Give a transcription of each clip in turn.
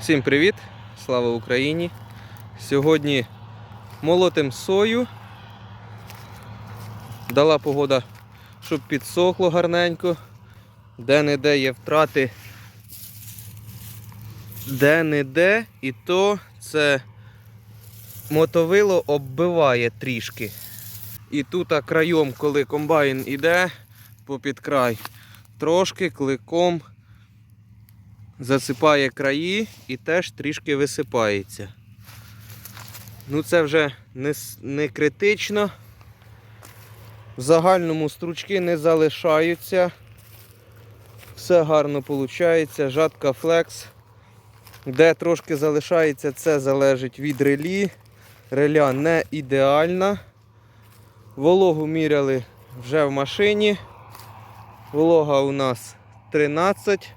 Всім привіт! Слава Україні! Сьогодні молотим сою. Дала погода, щоб підсохло гарненько. Де-не-де є втрати. Де-не-де, і то це мотовило оббиває трішки. І тут а, краєм, коли комбайн іде попід край, трошки кликом засипає краї і теж трішки висипається. Ну це вже не, не критично. В загальному стручки не залишаються. Все гарно виходить. Жатка флекс. Де трошки залишається, це залежить від релі. Реля не ідеальна. Вологу міряли вже в машині. Волога у нас 13.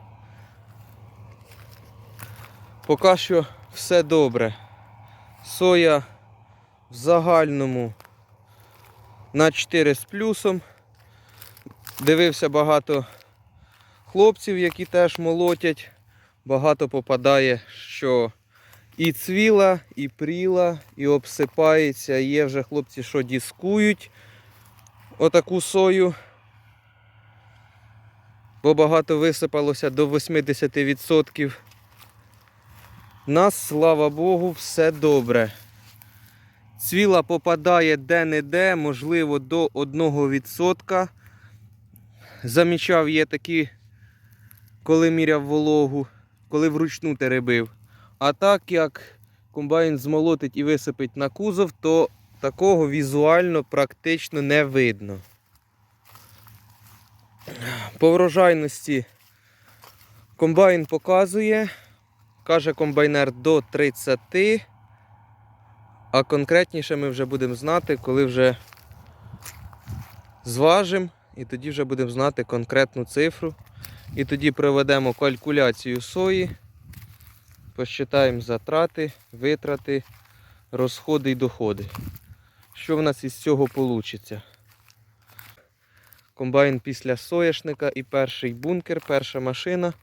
Поки що все добре. Соя в загальному на 4 з плюсом. Дивився багато хлопців, які теж молотять. Багато попадає, що і цвіла, і пріла, і обсипається. Є вже хлопці, що дискують отаку сою. Бо багато висипалося до 80%. Нас, слава Богу, все добре. Цвіла попадає де-не-де, можливо, до 1%. Замічав є такі, коли міряв вологу, коли вручну теребив. А так як комбайн змолотить і висипить на кузов, то такого візуально практично не видно. По врожайності комбайн показує Каже комбайнер до 30, а конкретніше ми вже будемо знати, коли вже зважимо, і тоді вже будемо знати конкретну цифру. І тоді проведемо калькуляцію сої, посчитаємо затрати, витрати, розходи і доходи. Що в нас із цього вийде? Комбайн після соняшника і перший бункер, перша машина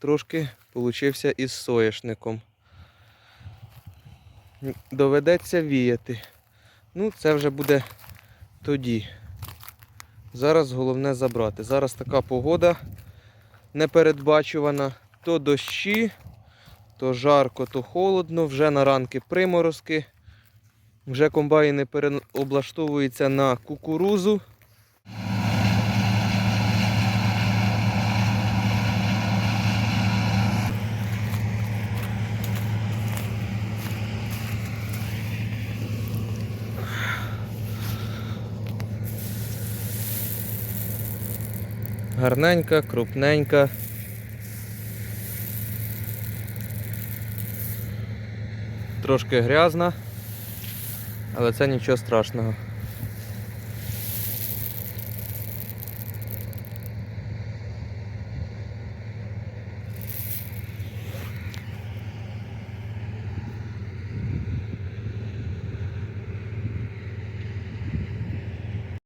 трошки получився із соняшником. Доведеться віяти. Ну, це вже буде тоді. Зараз головне забрати. Зараз така погода непередбачувана. То дощі, то жарко, то холодно, вже на ранки приморозки. Вже комбайни переоблаштовуються на кукурузу. Гарненька, крупненька. Трошки грязна, але це нічого страшного.